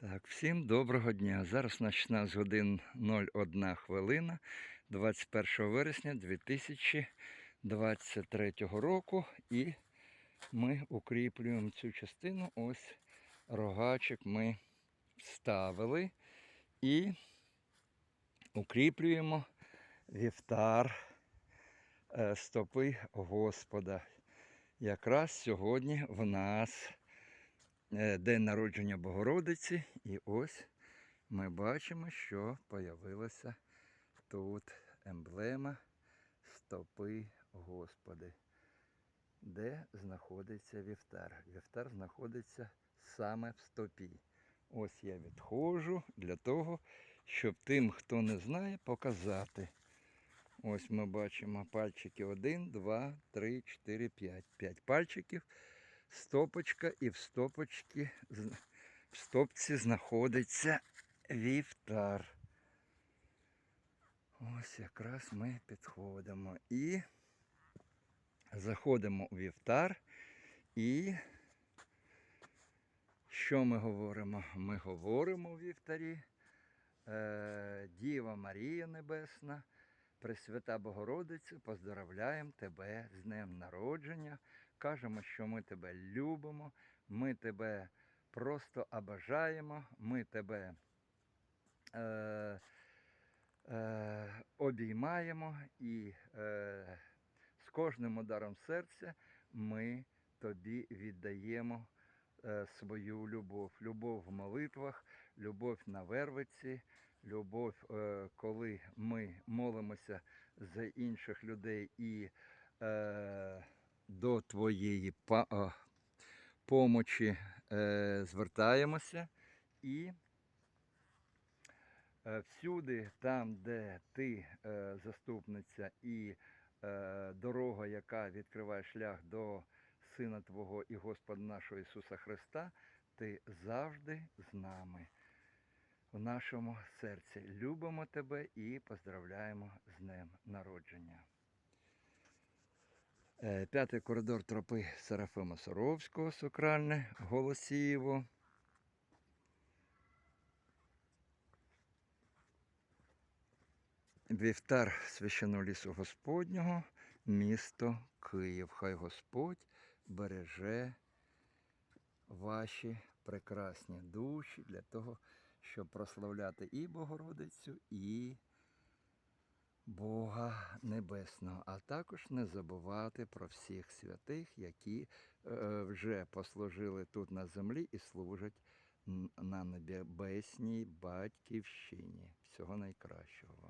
Так, всім доброго дня. Зараз на 16 годин 01 хвилина 21 вересня 2023 року. І ми укріплюємо цю частину. Ось рогачик ми вставили і укріплюємо вівтар е, стопи Господа. Якраз сьогодні в нас день народження Богородиці, і ось ми бачимо, що появилася тут емблема стопи Господи, де знаходиться вівтар. Вівтар знаходиться саме в стопі. Ось я відходжу для того, щоб тим, хто не знає, показати. Ось ми бачимо пальчики 1, 2, 3, 4, 5. 5 пальчиків, стопочка і в стопочці, в стопці знаходиться вівтар. Ось якраз ми підходимо і заходимо у вівтар і що ми говоримо? Ми говоримо у вівтарі. Е, Діва Марія Небесна, Пресвята Богородиця, поздравляємо тебе з днем народження. Кажемо, що ми тебе любимо, ми тебе просто обажаємо, ми тебе е, е, обіймаємо і е, з кожним ударом серця ми тобі віддаємо свою любов. Любов в молитвах, любов на вервиці, любов, е, коли ми молимося за інших людей і е, до твоєї помочі е, звертаємося. І е, всюди, там, де ти е, заступниця і е, дорога, яка відкриває шлях до Сина Твого і Господа нашого Ісуса Христа, ти завжди з нами в нашому серці. Любимо тебе і поздравляємо з днем народження. Е, П'ятий коридор тропи Серафима Соровського, Сокральне, Голосієво. Вівтар священного лісу Господнього, місто Київ. Хай Господь береже ваші прекрасні душі для того, щоб прославляти і Богородицю, і Бога Небесного, а також не забувати про всіх святих, які е, вже послужили тут на землі і служать на небесній батьківщині. Всього найкращого вам.